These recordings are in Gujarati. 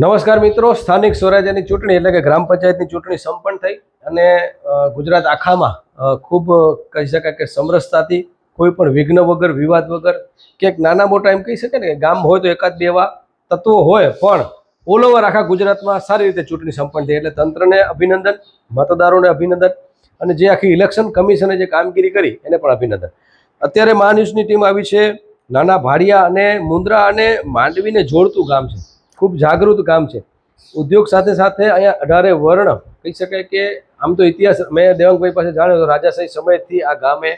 નમસ્કાર મિત્રો, સ્થાનિક સ્વરાજ્યની ચૂંટણી એટલે કે ગ્રામ પંચાયતની ચૂંટણી સંપન્ન થઈ અને ગુજરાત આખામાં ખૂબ કહી શકાય કે સમરસતાથી કોઈ પણ વિઘ્ન વગર, વિવાદ વગર કે નાના મોટા એમ કહી શકાય ને ગામ હોય તો એકાદ બે એવા તત્વો હોય, પણ ઓલ ઓવર આખા ગુજરાતમાં સારી રીતે ચૂંટણી સંપન્ન થઈ એટલે તંત્રને અભિનંદન, મતદારોને અભિનંદન અને જે આખી ઇલેક્શન કમિશને જે કામગીરી કરી એને પણ અભિનંદન. અત્યારે મહાન્યુઝની ટીમ આવી છે, નાના ભાડિયા અને મુન્દ્રા અને માંડવીને જોડતું ગામ છે. ખૂબ જાગૃત ગામ છે. ઉદ્યોગ સાથે સાથે અહીંયા અઢારે વર્ણ, કહી શકાય કે આમ તો ઇતિહાસ, મેં દેવાંગભાઈ પાસે જાણ્યો તો રાજાશાહી સમયથી આ ગામે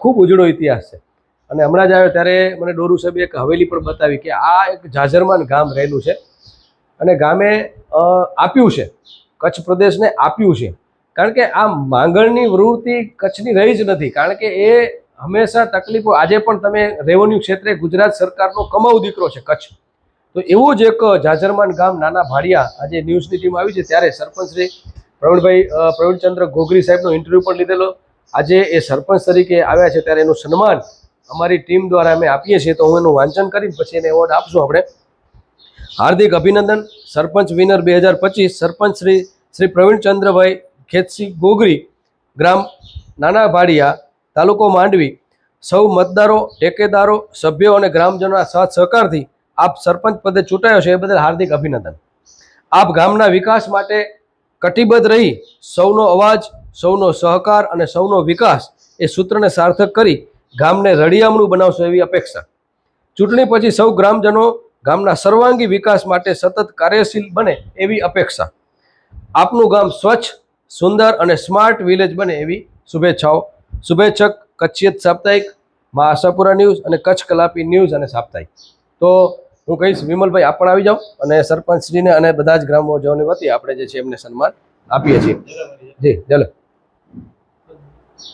ખૂબ ઉજળો ઇતિહાસ છે. અને હમણાં જ આવ્યો ત્યારે મને ડોરુ સાહેબે એક હવેલી પણ બતાવી કે આ એક જાજરમાન ગામ રહેલું છે. અને ગામે આપ્યું છે, કચ્છ પ્રદેશને આપ્યું છે. કારણ કે આ માંગણની વૃત્તિ કચ્છની રહી જ નથી. કારણ કે એ હંમેશા તકલીફો, આજે પણ તમે રેવન્યુ ક્ષેત્રે ગુજરાત સરકારનો કમાઉ દીકરો છે કચ્છ. તો એવું જ એક જાજરમાન ગામ નાના ભાડિયા આજે ન્યૂઝની ટીમ આવી છે. ત્યારે સરપંચ શ્રી પ્રવીણભાઈ પ્રવીણચંદ્ર ગોગરી સાહેબનો ઇન્ટરવ્યૂ પણ લીધેલો. આજે એ સરપંચ તરીકે આવ્યા છે. ત્યારે એનું સન્માન અમારી ટીમ દ્વારા અમે આપીએ છીએ. તો હું એનું વાંચન કરીને પછી એને એવોર્ડ આપશું આપણે. હાર્દિક અભિનંદન, સરપંચ વિનર બે હજાર પચીસ, સરપંચ શ્રી શ્રી પ્રવીણચંદ્રભાઈ ખેતસિંહ ગોગરી ગ્રામ નાના ભાડિયા, તાલુકો માંડવી. સૌ મતદારો, ટેકેદારો, સભ્યો અને ગ્રામજનોના સાથ સહકારથી આપ સરપંચ પદે ચૂંટાયો છે એ બદલ હાર્દિક અભિનંદન. આપ ગામના વિકાસ માટે કટિબદ્ધ રહી સૌનો અવાજ, સૌનો સહકાર અને સૌનો વિકાસ એ સૂત્રને સાર્થક કરી ગામને રળિયામણું બનાવશો એવી અપેક્ષા. ચૂંટણી પછી સૌ ગ્રામજનો ગામના સર્વાંગી વિકાસ માટે સતત કાર્યશીલ બને એવી અપેક્ષા. આપનું ગામ સ્વચ્છ, સુંદર અને સ્માર્ટ વિલેજ બને એવી શુભેચ્છાઓ. શુભેચ્છક કચ્છિયત સાપ્તાહિક, મા આશાપુરા ન્યૂઝ અને કચ્છ કલાપી ન્યૂઝ અને સાપ્તાહિક. તો હું કહીશ, વિમલભાઈ, આપ પણ આવી જાઓ અને સરપંચશ્રીને અને બધા જ ગ્રામજનોની વતી આપણે જે છે એમને સન્માન આપીએ છીએ. જી, ચાલો.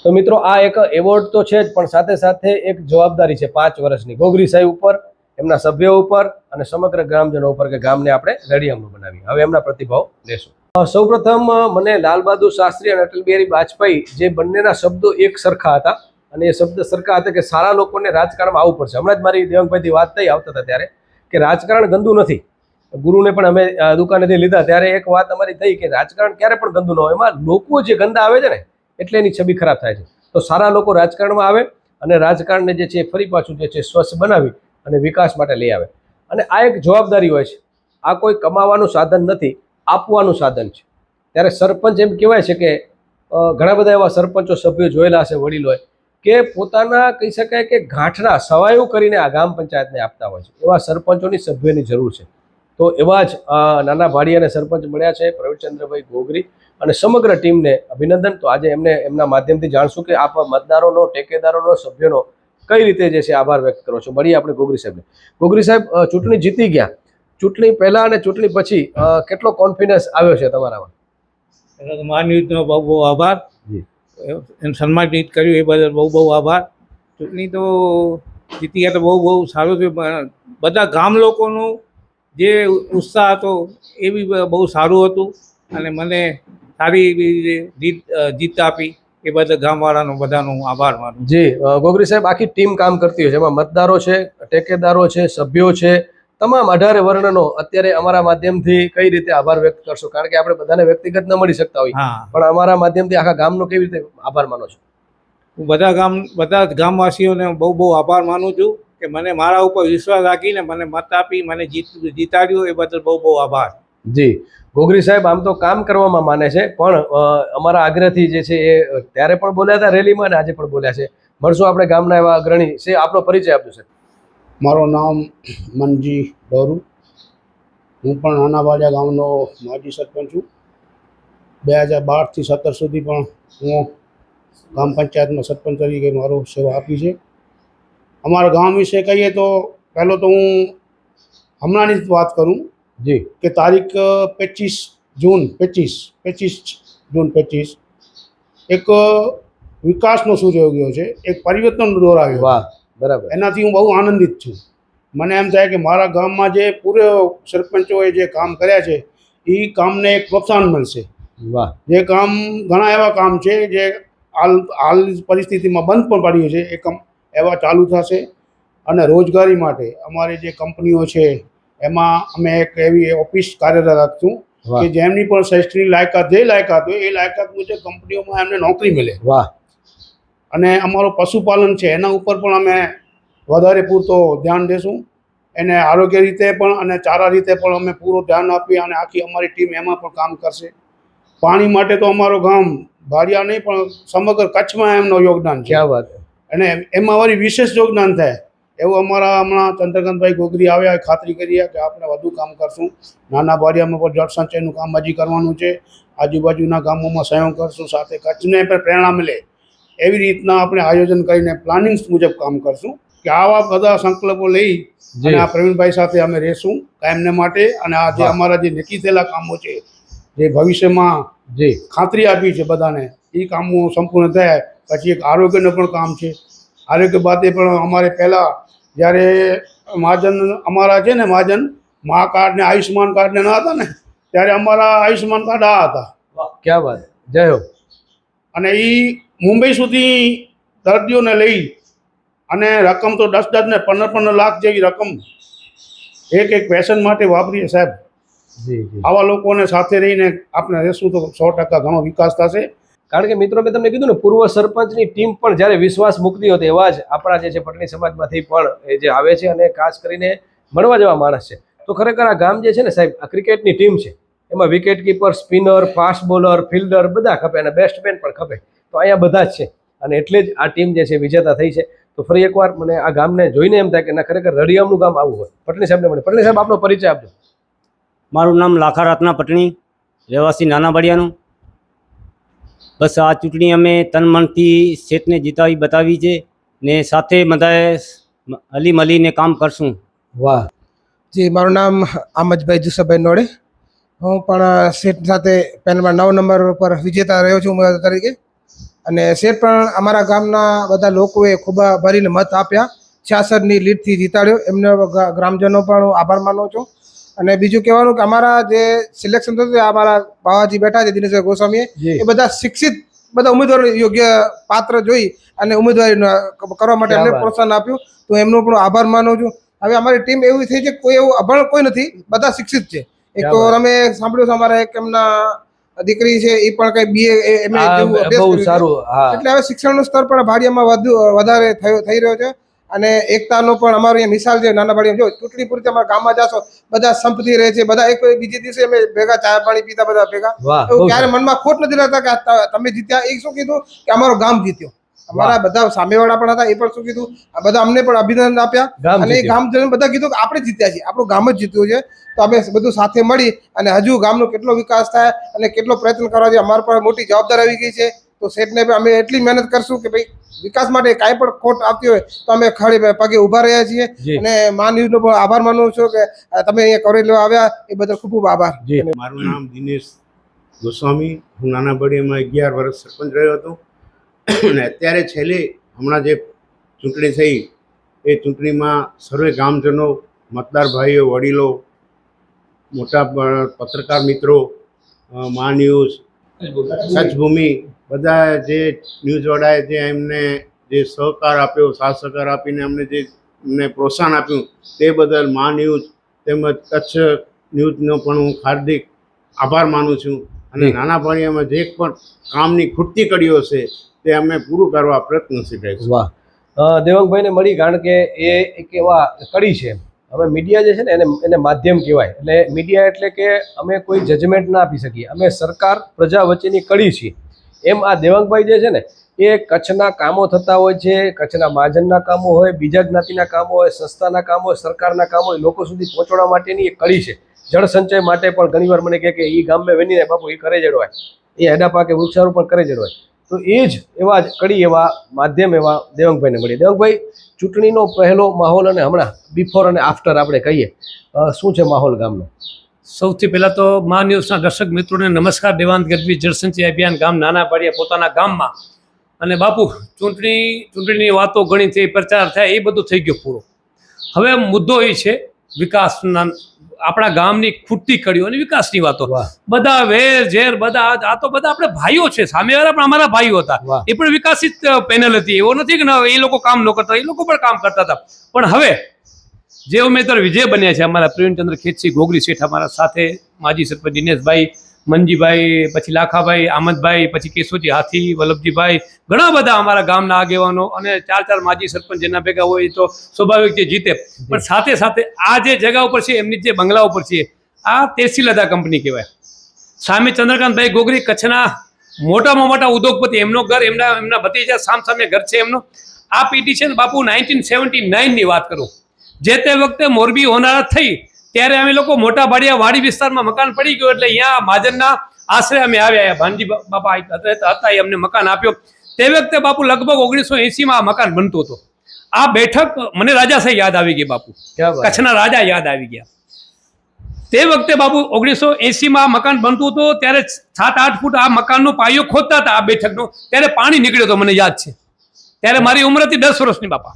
તો મિત્રો, આ એક એવોર્ડ તો છે જ, પણ સાથે સાથે એક જવાબદારી છે પાંચ વર્ષની. ગોગરી સાહેબ ઉપર, એમના સભ્યો ઉપર અને સમગ્ર ગ્રામજનો ઉપર કે ગામને આપણે રેડિયમનું બનાવી હવે એમના પ્રતિભાવ લેશું. સૌપ્રથમ મને લાલ બહાદુર શાસ્ત્રી અને અટલ બિહારી વાજપેયી જે બંનેના શબ્દો એક સરખા હતા અને એ શબ્દ સરખા હતા કે સારા લોકોને રાજકારણમાં આવવું પડશે. હમણાં જ મારી દેવંગભાઈથી વાત થઈ, આવતા હતા ત્યારે. કે રાજકારણ ગંદુ નથી. ગુરુને પણ અમે દુકાનેથી લીધા. ત્યારે એક વાત અમારી થઈ કે રાજકારણ ક્યારે પણ ગંદુ ન હોય. એમાં લોકો જે ગંદા આવે છે ને, એટલે એની છબી ખરાબ થાય છે. તો સારા લોકો રાજકારણમાં આવે અને રાજકારણને જે છે ફરી પાછું જે છે સ્વસ્થ બનાવી અને વિકાસ માટે લઈ આવે. અને આ એક જવાબદારી હોય છે. આ કોઈ કમાવાનું સાધન નથી, આપવાનું સાધન છે. ત્યારે સરપંચ એમ કહેવાય છે કે ઘણા બધા એવા સરપંચો, સભ્યો જોયેલા હશે વડીલોએ કે પોતાના કહી શકાય કે ગાંઠના સવાયું કરીને આ ગામ પંચાયતને આપતા હોય છે. એવા સરપંચોની સભ્યોની જરૂર છે. તો એવા જ નાના ભાડિયાને સરપંચ મળ્યા છે પ્રવીણચંદ્રભાઈ ગોગરી અને સમગ્ર ટીમને અભિનંદન. તો આજે એમને એમના માધ્યમથી જાણશું કે આપ મતદારોનો ટેકેદારોનો સભ્યોનો કઈ રીતે જે છે આભાર વ્યક્ત કરો છો. મળીએ આપણે ગોગરી સાહેબને. ગોગરી સાહેબ ચૂંટણી જીતી ગયા. ચૂંટણી પહેલા અને ચૂંટણી પછી કેટલો કોન્ફિડન્સ આવ્યો છે તમારામાં? એટલે તો મા ન્યૂઝનો બહુ બહુ આભાર. એમ સન્માનિત કર્યું, એ બદલ બહુ બહુ આભાર. ચૂંટણી તો જીતી ગયા તો બહુ બહુ સારું થયું બધા ગામ લોકોનું જે ઉત્સાહ હતો, એ બી બહુ સારું હતું. અને મને સારી એવી જીત જીત આપી, એ બધા ગામવાળાનો, બધાનો આભાર માનું જી ગોગરી સાહેબ, આખી ટીમ કામ કરતી હોય છે. એમાં મતદારો છે, ટેકેદારો છે, સભ્યો છે. તમામ અઢારે વર્ણનો અત્યારે અમારા માધ્યમથી કઈ રીતે આભાર વ્યક્ત કરશો? કારણ કે આપણે બધાને વ્યક્તિગત ન મળી શકતા હોય. પણ અમારા માધ્યમથી આખા ગામનો કેવી રીતે આભાર માનો છો? હું બધા ગામ બધા ગામવાસીઓને બહુ બહુ આભાર માનું છું કે મને મારા ઉપર વિશ્વાસ રાખીને મને મત આપી મને જીત જીતાડ્યું એ બદલ બહુ બહુ આભાર. જી. ગોગરી સાહેબ આમ તો કામ કરવામાં માને છે પણ અમારા આગ્રહથી જે છે એ ત્યારે પણ બોલ્યા હતા રેલીમાં અને આજે પણ બોલ્યા છે. મળશું આપણે ગામના એવા અગ્રણી. છે આપણો પરિચય આપજો સાહેબ. મારું નામ મનજી ડોરુ. હું પણ નાનાવાડિયા ગામનો માજી સરપંચ છું. બે હજાર બારથી સત્તર સુધી પણ હું ગ્રામ પંચાયતમાં સરપંચ તરીકે મારો સેવા આપી છે. અમારા ગામ વિશે કહીએ તો પહેલો તો હું હમણાંની જ વાત કરું જી. કે તારીખ પચીસ જૂન પચીસ પચીસ જૂન પચીસ એક વિકાસનો સૂર્ય ઉગ્યો છે. એક પરિવર્તનનો દોર આવ્યો વાહ. બરાબર. એનાથી હું બહુ આનંદિત છું. મને એમ થાય કે મારા ગામમાં જે પૂરે સરપંચોએ જે કામ કર્યા છે એ કામને એક પ્રોત્સાહન મળશે. વાહ. જે કામ ઘણા એવા કામ છે જે હાલ હાલ પરિસ્થિતિમાં બંધ પણ પડ્યું છે. એ કામ એવા ચાલુ થશે અને રોજગારી માટે અમારી જે કંપનીઓ છે એમાં અમે એક એવી ઓફિસ કાર્યરત રાખશું કે જેમની પણ શૈક્ષણિક લાયકાત જે લાયકાત હોય એ લાયકાત મુજબ કંપનીઓમાં એમને નોકરી મળે. વાહ. અને અમારું પશુપાલન છે એના ઉપર પણ અમે વધારે પૂરતો ધ્યાન દેશું. એને આરોગ્ય રીતે પણ અને ચારા રીતે પણ અમે પૂરું ધ્યાન આપી અને આખી અમારી ટીમ એમાં પણ કામ કરશે. પાણી માટે તો અમારો ગામ ભારિયા નહીં પણ સમગ્ર કચ્છમાં એમનું યોગદાન છે. વાત? અને એમાં વળી વિશેષ યોગદાન થાય. એવું અમારા હમણાં ચંદ્રકાંતભાઈ ગોગરી આવ્યા ખાતરી કરી કે આપણે વધુ કામ કરશું. નાના બારિયામાં પણ જળ સંચયનું કામ હજી કરવાનું છે. આજુબાજુના ગામોમાં સહયોગ કરશું સાથે કચ્છને પણ પ્રેરણા મળે. એવી રીતના આપણે આયોજન કરીને પ્લાનિંગ મુજબ કામ કરશું કે આવા બધા સંકલ્પો લઈ અને આ પ્રવીણભાઈ સાથે અમે રહેશું કાયમને માટે અને આ જે અમારા જે નક્કી થયેલા કામો છે જે ભવિષ્યમાં જે. ખાતરી આપી છે બધાને એ કામો સંપૂર્ણ થાય પછી એક આરોગ્યનું પણ કામ છે. આરોગ્ય બાબતે પણ અમારે પહેલાં જ્યારે મહાજન અમારા છે ને મહાજન મા કાર્ડ ને આયુષ્યમાન કાર્ડ ને ના હતા ને ત્યારે અમારા આયુષ્યમાન કાર્ડ આ હતા. ક્યાં વાત. જય હો. અને એ મુંબઈ સુધી દર્દીઓને લઈ અને રકમ તો દસ દસ ને પંદર પંદર લાખ જેવી રકમ એક એક પેશન્ટ માટે વાપરીએ સાહેબ. આવા લોકોને સાથે રહીને આપણે રહેશું તો સો ટકા ઘણો વિકાસ થશે. કારણ કે મિત્રો મેં તમને કીધું ને પૂર્વ સરપંચની ટીમ પણ જ્યારે વિશ્વાસ મૂકતી હતી એવા જ આપણા જે છે પટણી સમાજમાંથી પણ એ જે આવે છે અને ખાસ કરીને મળવા જેવા માણસ છે. તો ખરેખર આ ગામ જે છે ને સાહેબ આ ક્રિકેટની ટીમ છે. એમાં wicket keeper spinner fast bowler fielder બધા ખપે અને બેસ્ટમેન પણ ખપે. તો અહીંયા બધા જ છે. અને એટલે જ આ ટીમ જે છે વિજેતા થઈ છે. તો ફરી એકવાર મને આ ગામને જોઈને એમ થાય કે ના ખરેખર રડિયામનું ગામ આવું હોય. પટણી સાહેબને મળે. પટણી સાહેબ આપનો પરિચય આપજો. મારું નામ લાખા રત્ના પટણી રહેવાસી નાના બળિયાનું બસ આ ચૂંટણી અમે તન મનથી શેઠને જીતાવી બતાવી છે ને સાથે બધાએ હલી મલીને કામ કરશું. વાહ. જી મારું નામ આમજભાઈ જુસાભાઈ નોડે. હું પણ સેટ સાથે પેનમાં નવ નંબર પર વિજેતા રહ્યો છું તરીકે. અને શેઠ પણ અમારા ગામના બધા લોકોએ ખૂબ ભરીને મત આપ્યા છાસઠની લીડથી જીતાડ્યો એમને ગ્રામજનો પણ હું આભાર માનું છું. અને બીજું કહેવાનું કે અમારા જે સિલેક્શન થયું અમારા બાવાજી બેઠા છે દિનેશભાઈ ગોસ્વામીએ એ બધા શિક્ષિત બધા ઉમેદવારો યોગ્ય પાત્ર જોઈ અને ઉમેદવારી કરવા માટે એમને પ્રોત્સાહન આપ્યું. તો એમનો પણ આભાર માનું છું. હવે અમારી ટીમ એવી થઈ છે કોઈ એવું અભણ કોઈ નથી બધા શિક્ષિત છે. એક તો. અમે સાંભળ્યું છે અમારા એક એમના દીકરી છે એ પણ કઈ બીએ એમએ જેવું અભ્યાસ બહુ સારું હા. એટલે હવે શિક્ષણનું સ્તર પણ ભાડિયામાં વધુ વધારે થયો થઈ રહ્યો છે. અને એકતાનો પણ અમારો અહીંયા મિસાલ છે નાના ભાડિયા જો ચૂંટણી પૂરતી અમારા ગામમાં જાશો બધા સંપતી રહે છે બધા એક બીજે દિવસે અમે ભેગા ચા પાણી પીતા બધા ભેગા. ક્યારે મનમાં ખોટ નથી રહેતા કે તમે જીત્યા. એ શું કીધું? કે અમારું ગામ જીત્યો. અમારા બધા સામેવાળા પણ હતા એ પણ શું કીધું? આ બધા અમને પણ અભિનંદન આપ્યા. અને એ ગામ જન બધા કીધું કે આપણે જીત્યા છીએ આપણું ગામ જ જીત્યું છે. તો અમે બધું સાથે મળી અને હજુ ગામનો કેટલો વિકાસ થાય અને કેટલો પ્રયત્ન કરવા જોઈએ અમારા પર મોટી જવાબદારી આવી ગઈ છે. તો શેઠને અમે એટલી મહેનત કરશું કે ભાઈ વિકાસ માટે કાંઈ પણ ખોટ આવતી હોય તો અમે ખડે પગે ઊભા રહ્યા છીએ. અને મા ન્યૂઝનો પણ આભાર માનું છું કે તમે અહીંયા કવરેજ લેવા આવ્યા એ બદલ ખૂબ ખૂબ આભાર. મારું નામ દિનેશ ગોસ્વામી હું નાના બડીમાં અગિયાર વર્ષ સરપંચ રહ્યો હતો. અને અત્યારે છેલ્લે હમણાં જે ચૂંટણી થઈ એ ચૂંટણીમાં સર્વે ગામજનો મતદાર ભાઈઓ વડીલો મોટા પત્રકાર મિત્રો મા ન્યૂઝ સચભૂમિ બધા જે ન્યૂઝવાળાએ જે એમને જે સહકાર આપ્યો સાથ સહકાર આપીને અમને જે એમને પ્રોત્સાહન આપ્યું તે બદલ મા ન્યૂઝ તેમજ કચ્છ ન્યૂઝનો પણ હું હાર્દિક આભાર માનું છું. અને નાના પાણીયામાં જે પણ કામની ખૂટતી કડીઓ છે તે અમે પૂરું કરવા પ્રયત્નશીલ રહીશું વાહ. દેવંગભાઈને મળી કારણ કે એ એક એવા કડી છે હવે મીડિયા જે છે ને એને એને માધ્યમ કહેવાય. એટલે મીડિયા એટલે કે અમે કોઈ જજમેન્ટ ના આપી શકીએ. અમે સરકાર પ્રજા વચ્ચેની કડી છીએ. એમ આ દેવાંગભાઈ જે છે ને, એ કચ્છના કામો થતા હોય છે, કચ્છના મહાજનના કામો હોય, બીજા જ્ઞાતિના કામો હોય, સંસ્થાના કામો હોય, સરકારના કામો હોય, લોકો સુધી પહોંચવા માટેની એ કડી છે. જળ સંચય માટે પણ ઘણીવાર મને કહે કે એ ગામે વેનીને બાપુ એ કરે જડવાય એ હેડા પાકે વૃક્ષારોપણ કરે જડવાય તો એ જ એવા જ કડી એવા માધ્યમ એવા દેવંગભાઈને મળીએ દેવંગભાઈ, ચૂંટણીનો પહેલો માહોલ અને હમણાં બિફોર અને આફ્ટર આપણે કહીએ શું છે માહોલ ગામનો? સૌથી પહેલાં તો મા ન્યૂઝના દર્શક મિત્રોને નમસ્કાર. દેવાંત ગઢવી જળસંચય અભિયાન ગામ નાના પાડીએ પોતાના ગામમાં. અને બાપુ, ચૂંટણી, ચૂંટણીની વાતો ઘણી થઈ, પ્રચાર થાય, એ બધું થઈ ગયું પૂરો. હવે મુદ્દો એ છે વિકાસના આપણા ગામની ખૂટતી કડીઓ અને વિકાસની વાતો. બધા વેર ઝેર બધા આ- તો બધા આપણે ભાઈઓ છે. સામેવાળા પણ અમારા ભાઈઓ હતા. એ પણ વિકાસિત પેનલ હતી. એવો નથી કે ના એ લોકો કામ ન કરતા એ લોકો પણ કામ કરતા હતા. પણ હવે જે ઉમેદવાર વિજય બન્યા છે અમારા પ્રવીણચંદ્ર ખેતસિંહ ગોગરી શેઠ અમારા સાથે માજી સરપંચ દિનેશભાઈ મનજીભાઈ પછી લાખાભાઈ આમદભાઈ પછી કેશોજી હાથી વલ્લભજીભાઈ ઘણા બધા અમારા ગામના આગેવાનો અને ચાર ચાર માજી સરપંચ જેના ભેગા હોય તો સ્વાભાવિક છે જીતે. પણ સાથે સાથે આ જે જગા ઉપર છે એમની જે બંગલા ઉપર છે આ તેરસીલદા કંપની કહેવાય. સામે ચંદ્રકાંતભાઈ ગોગરી કચ્છના મોટામાં મોટા ઉદ્યોગપતિ એમનો ઘર એમના એમના ભતીજા સામ સામે ઘર છે એમનો. આ પીટીશન છે ને બાપુ નાઇન્ટીન સેવન્ટી નાઇનની વાત કરું. જે તે વખતે મોરબી હોનારા થઈ ત્યારે અમે લોકો મોટા ભાડિયા વાડી વિસ્તારમાં મકાન પડી ગયું એટલે અહીંયા મહાજનના આશરે અમે આવ્યા ભાનજી બાપા હતા એ અમને મકાન આપ્યો. તે વખતે બાપુ લગભગ ઓગણીસો એંસીમાં આ મકાન બનતું હતું. આ બેઠક મને રાજાશાહી યાદ આવી ગઈ બાપુ. કચ્છના રાજા યાદ આવી ગયા. તે વખતે બાપુ ઓગણીસો એંસીમાં આ મકાન બનતું હતું ત્યારે સાત આઠ ફૂટ આ મકાનનો પાયો ખોદતા હતા આ બેઠકનો. ત્યારે પાણી નીકળ્યો હતો મને યાદ છે. ત્યારે મારી ઉંમર હતી દસ વર્ષની બાપા.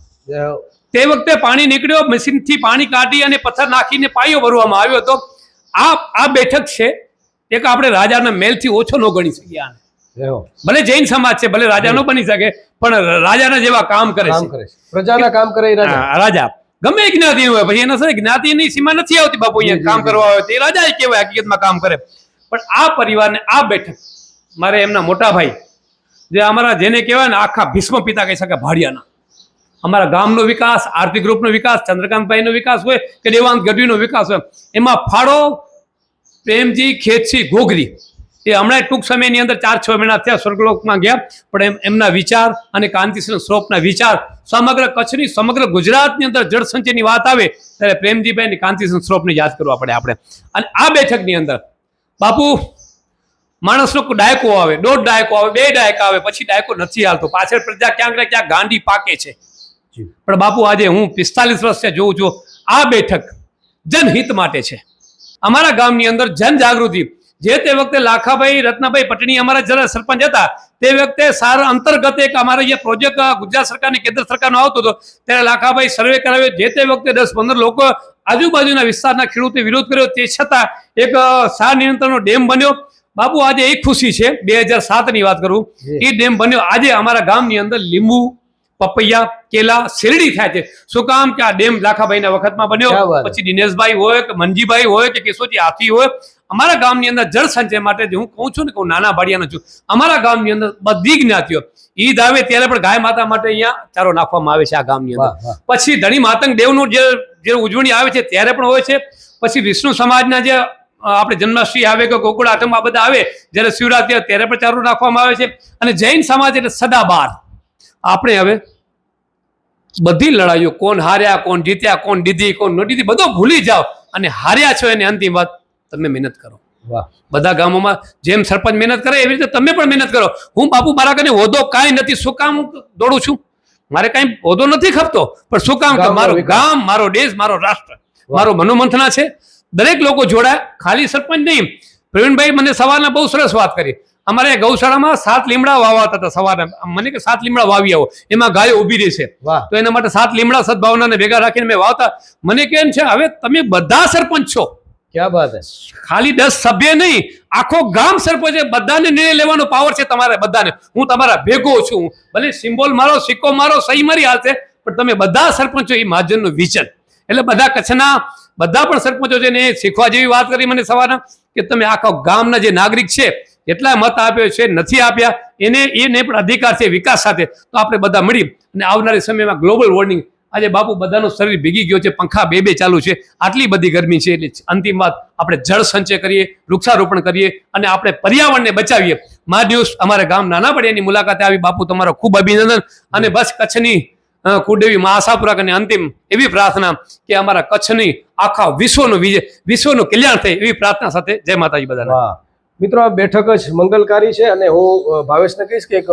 તે વખતે પાણી નીકળ્યો મશીનથી પાણી કાઢી અને પથ્થર નાખીને પાયો ભરવામાં આવ્યો હતો. આ આ બેઠક છે એક આપણે રાજાના મેલથી ઓછો ન ગણી શકીએ આને. ભલે જૈન સમાજ છે ભલે રાજા ન બની શકે પણ રાજાના જેવા કામ કરે છે. પ્રજાના કામ કરે રાજા. ગમે જ્ઞાતિ હોય પછી એના સાથે જ્ઞાતિની સીમા નથી આવતી બાપુ અહીંયા કામ કરવા આવે તે એ રાજા એ કહેવાય હકીકતમાં કામ કરે. પણ આ પરિવારને આ બેઠક મારે એમના મોટા ભાઈ જે અમારા જેને કહેવાય ને આખા ભીષ્મ પિતા કહી શકે ભાડિયાના અમારા ગામનો વિકાસ, આર્થિક ગ્રુપનો વિકાસ, ચંદ્રકાંતભાઈનો વિકાસ હોય કે દેવાંત ગઢવીનો વિકાસ હોય, એમાં ફાળો પ્રેમજી ખેતસિંહ ઘોઘરી. એ હમણાં ટૂંક સમયની અંદર ચાર છ મહિના થયા સ્વર્ગલોકમાં ગયા, પણ એમ, એમના વિચાર અને કાંતિસિંહ સ્વરૂપના વિચાર સમગ્ર કચ્છની, સમગ્ર ગુજરાતની અંદર જળસંચયની વાત આવે, ત્યારે પ્રેમજીભાઈ અને કાંતિસિંહ શ્રોફને યાદ કરવા પડે આપણે. અને આ બેઠકની અંદર બાપુ, માણસનો ડાયકો આવે, દોઢ ડાયકો આવે, બે ડાયકા આવે, પછી ડાયકો નથી હાલતો. પાછળ પ્રજા ક્યાંક ને ક્યાંક ગાંડી પાકે છે. પણ બાપુ આજે હું પિસ્તાલીસ વર્ષે જોઉં છું. આ બેઠક જનહિત માટે છે. અમારા ગામની અંદર જનજાગૃતિ. જે તે વખતે લાખાભાઈ રત્નાભાઈ પટણી અમારા જરા સરપંચ હતા તે વખતે સારા અંતર્ગત એક અમારા અહીંયા પ્રોજેક્ટ ગુજરાત સરકાર કેન્દ્ર સરકારનો આવતો હતો ત્યારે લાખાભાઈ સર્વે કરાવ્યો. જે તે વખતે દસ પંદર લોકો આજુબાજુના વિસ્તારના ખેડૂતે વિરોધ કર્યો. તે છતાં એક સાર નિયંત્રણનો ડેમ બન્યો. બાપુ આજે એક ખુશી છે. બે હજાર સાતની વાત કરું. એ ડેમ બન્યો. આજે અમારા ગામની અંદર લીંબુ પપૈયા કેલા શેરડી થાય છે. શું કામ કે આ ડેમ લાખાભાઈના વખતમાં ક્યાં બન્યો પછી દિનેશભાઈ હોય કે મનજીભાઈ હોય કે કેશોજી હાથી હોય. અમારા ગામની અંદર જળ સંચય માટે જે હું કહું છું ને કે નાના ભાડિયાનો છું. અમારા ગામની અંદર બધી જ્ઞાતિઓ ઈ દાવે ત્યારે પણ ગાય માતા માટે અહીંયા ચારો નાખવામાં આવે છે આ ગામની અંદર. પછી ધણી માતંગ દેવનું જે જે ઉજવણી આવે છે ત્યારે પણ હોય છે. પછી વિષ્ણુ સમાજના જે આપણે જન્માષ્ટમી આવે કે ગોકુળ આઠમ આ બધા આવે જ્યારે શિવરાત્રી ત્યારે પણ ચારો નાખવામાં આવે છે. અને જૈન સમાજ એટલે સદાબાર. આપણે હવે બધી લડાઈઓ કોણ હાર્યા કોણ જીત્યા કોણ દીધી કોણ ન દીધી બધો ભૂલી જાઓ અને હાર્યા છો એની અંતિમ વાત તમે મહેનત કરો. વાહ. બધા ગામોમાં જેમ સરપંચ મહેનત કરે એવી રીતે તમે પણ મહેનત કરો. હું બાપુ મારા કને હોદો કાંઈ નથી શું કામ દોડું છું? મારે કાંઈ હોદો નથી ખપતો પણ શું કામ મારો ગામ મારો દેશ મારો રાષ્ટ્ર મારો મનોમંથના છે. દરેક લોકો જોડાય ખાલી સરપંચ નહીં. પ્રવીણભાઈ મને સવારના બહુ સરસ વાત કરી. અમારે ગૌશાળામાં સાત લીમડા વાવાતા હતા સવારે. મને કે સાત લીમડા વાવી આવો. એમાં ગાયો ઊભી રહેશે વાહ. તો એના માટે સાત લીમડા સદભાવનાને ભેગા રાખીને મેં વાવતા. મને કેમ છે હવે તમે બધા સરપંચ છો. ક્યાં બાત ખાલી દસ સભ્ય નહીં આખો ગામ સરપંચ છે. બધાને નિર્ણય લેવાનો પાવર છે તમારે બધાને. હું તમારા ભેગો છું. ભલે સિમ્બોલ મારો સિક્કો મારો સહી મારી હાલશે પણ તમે બધા સરપંચો એ મહાજનનું વિચન એટલે બધા કચ્છના બધા પણ સરપંચો છે ને શીખવા જેવી વાત કરી મને સવારના કે તમે આખા ગામના જે નાગરિક છે એટલા મત આપ્યો છે, નથી આપ્યા, એને એને પણ અધિકાર છે વિકાસ સાથે. તો આપણે બધા મળી અને આવનારી સમયમાં ગ્લોબલ વોર્મિંગ, આજે બાપુ બધાનું શરીર ભીગી ગયો છે, પંખા બે બે ચાલુ છે, આટલી બધી ગરમી છે, એટલે અંતિમ વાત, આપણે જળ સંચય કરીએ, વૃક્ષારોપણ કરીએ અને આપણે પર્યાવરણને બચાવીએ. મા ન્યૂઝ અમારા ગામ નાના પડ્યાની મુલાકાતે આવી. બાપુ તમારો ખૂબ અભિનંદન અને બસ કચ્છની કુળદેવી મા આશાપુરા અને અંતિમ એવી પ્રાર્થના કે અમારા કચ્છની આખા વિશ્વનું વિજય, વિશ્વનું કલ્યાણ થાય એવી પ્રાર્થના સાથે જય માતાજી બધાને. મિત્રો, આ બેઠક જ મંગલકારી છે અને હું ભાવેશને કહીશ કે એક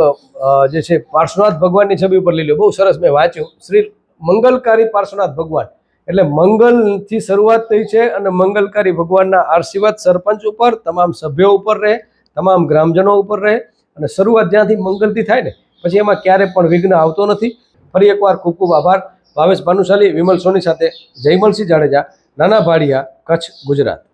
જે છે પાર્શ્વનાથ ભગવાનની છબી ઉપર લઈ લો બહુ સરસ મેં વાંચ્યું. શ્રી મંગલકારી પાર્શ્વનાથ ભગવાન. એટલે મંગલથી શરૂઆત થઈ છે અને મંગલકારી ભગવાનના આશીર્વાદ સરપંચ ઉપર, તમામ સભ્યો ઉપર રહે, તમામ ગ્રામજનો ઉપર રહે અને શરૂઆત જ્યાંથી મંગલથી થાય ને, પછી એમાં ક્યારે પણ વિઘ્ન આવતો નથી. ફરી એકવાર ખૂબ ખૂબ આભાર. ભાવેશ ભાનુશાલી, વિમલ સોની સાથે જયમલસિંહ જાડેજા, નાના ભાડિયા, કચ્છ ગુજરાત.